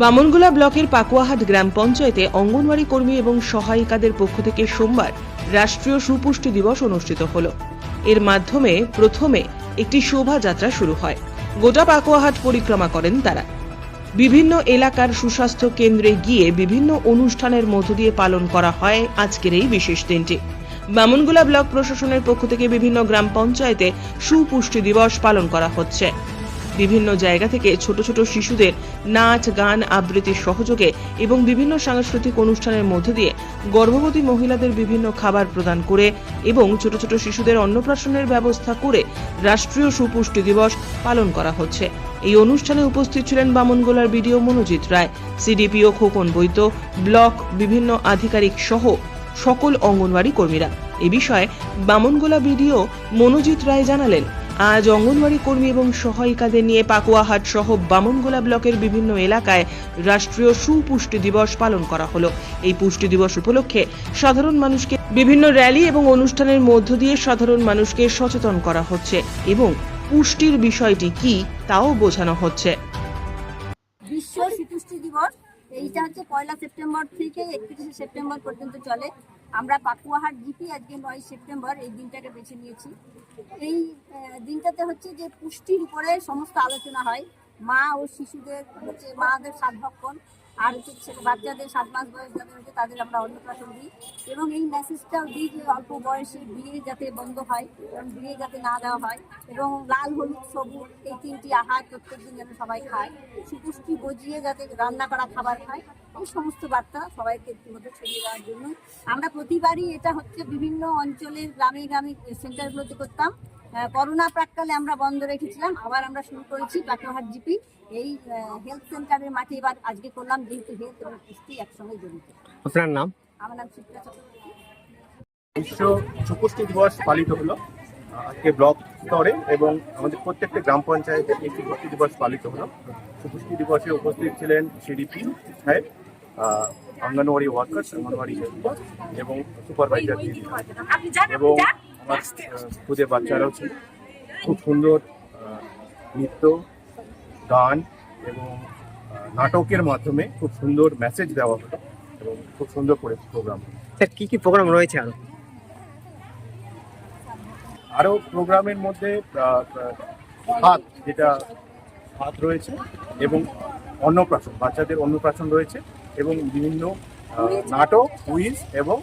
বামনগোলা ব্লকের পাকুয়াহাট গ্রাম পঞ্চায়েতে অঙ্গনওয়াড়ি কর্মী এবং সহায়িকাদের পক্ষ থেকে সোমবার রাষ্ট্রীয় সুপুষ্টি দিবস অনুষ্ঠিত হল। এর মাধ্যমে প্রথমে একটি শোভাযাত্রা শুরু হয়। গোটা পাকুয়াহাট পরিক্রমা করেন তারা। বিভিন্ন এলাকার সুস্বাস্থ্য কেন্দ্রে গিয়ে বিভিন্ন অনুষ্ঠানের মধ্য দিয়ে পালন করা হয় আজকের এই বিশেষ দিনটি। বামনগোলা ব্লক প্রশাসনের পক্ষ থেকে বিভিন্ন গ্রাম পঞ্চায়েতে সুপুষ্টি দিবস পালন করা হচ্ছে। বিভিন্ন জায়গা থেকে ছোট ছোট শিশুদের নাচ, গান, আবৃত্তির সহযোগে এবং বিভিন্ন সাংস্কৃতিক অনুষ্ঠানের মধ্য দিয়ে গর্ভবতী মহিলাদের বিভিন্ন খাবার প্রদান করে এবং ছোট ছোট শিশুদের অন্নপ্রাশনের ব্যবস্থা করে রাষ্ট্রীয় সুপুষ্টি দিবস পালন করা হচ্ছে। এই অনুষ্ঠানে উপস্থিত ছিলেন বামনগোলার BDO Monojit Roy, CDPO Khokon Baidya, block বিভিন্ন আধিকারিক সহ সকল অঙ্গনওয়াড়ি কর্মীরা। এ বিষয়ে বামনগোলা বিডিও মনোজিৎ রায় জানালেন। আজ অঙ্গনওয়াড়ি কর্মী এবং সহায়িকাদের নিয়ে পাকুয়াহাট সহ বামনগোলা ব্লকের বিভিন্ন এলাকায় রাষ্ট্রীয় সুপুষ্টি দিবস পালন করা হলো। এই পুষ্টি দিবস উপলক্ষে সাধারণ মানুষকে বিভিন্ন র্যালি এবং অনুষ্ঠানের মধ্য দিয়ে সাধারণ মানুষকে সচেতন করা হচ্ছে এবং পুষ্টির বিষয়টি কি তাও বোঝানো হচ্ছে। বিশ্ব দিবস, এইটা হচ্ছে পয়লা সেপ্টেম্বর থেকে একত্রিশে সেপ্টেম্বর পর্যন্ত চলে। আমরা পাকুয়াহার জিপি আজকে নয় সেপ্টেম্বর এই দিনটাকে বেছে নিয়েছি। এই দিনটাতে হচ্ছে যে পুষ্টির উপরে সমস্ত আলোচনা হয়। মা ও শিশুদের, হচ্ছে মাদের সাত ভক্ষণ। আর বাচ্চাদের সাত মাস বয়স যাদের হচ্ছে তাদের আমরা অন্নপ্রাশন দিই। এবং এই মেসেজটাও দিই যে অল্প বয়সে বিয়ে যাতে বন্ধ হয় এবং বিয়ে যাতে না দেওয়া হয় এবং লাল, হলুদ, সবুজ এই তিনটি আহার প্রত্যেক দিন যেন সবাই খায়। সুপুষ্টি বজিয়ে যাতে রান্না করা খাবার খায়। এই সমস্ত বার্তা সবাইকে মধ্যে ছড়িয়ে দেওয়ার জন্য। আমরা প্রতিবারই এটা হচ্ছে বিভিন্ন অঞ্চলের গ্রামে গ্রামে সেন্টারগুলোতে করতাম। করোনা প্রাককালে আমরা বন্ধ রেখেছিলাম। আবার আমরা শুরু করেছি পাটোহাট জিপি। এই হেলথ সেন্টারের মাঠে এবার আজকে করলাম। যেহেতু হেলথ এবং পুষ্টি একসঙ্গে জড়িত। আপনার নাম? আমার নাম চিত্রা চক্রবর্তী। বিশ্ব সুপুষ্টি দিবস পালিত হলো। আজকে ব্লক স্তরে এবং আমাদের প্রত্যেকটা গ্রাম পঞ্চায়েতে এই সুপুষ্টি দিবস পালিত হলো। সুপুষ্টি দিবসে উপস্থিত ছিলেন সিডিপি সাহেব অঙ্গনওয়াড়ি ওয়ার্কার্স অঙ্গনওয়াড়ি হেল্পার এবং সুপারভাইজার এবং আমার খুদে বাচ্চারাও ছিল খুব সুন্দর নৃত্য গান এবং নাটকের মাধ্যমে খুব সুন্দর মেসেজ দেওয়া হলো এবং খুব সুন্দর করে প্রোগ্রাম স্যার কি কি প্রোগ্রাম রয়েছে আরও? আরও প্রোগ্রামের মধ্যে হাত যেটা হাত রয়েছে এবং অন্নপ্রাশন বাচ্চাদের অন্নপ্রাশন রয়েছে এবং বিভিন্ন নাটক কুইজ এবং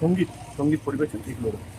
সংগীত সংগীত পরিবেশন এগুলো রয়েছে।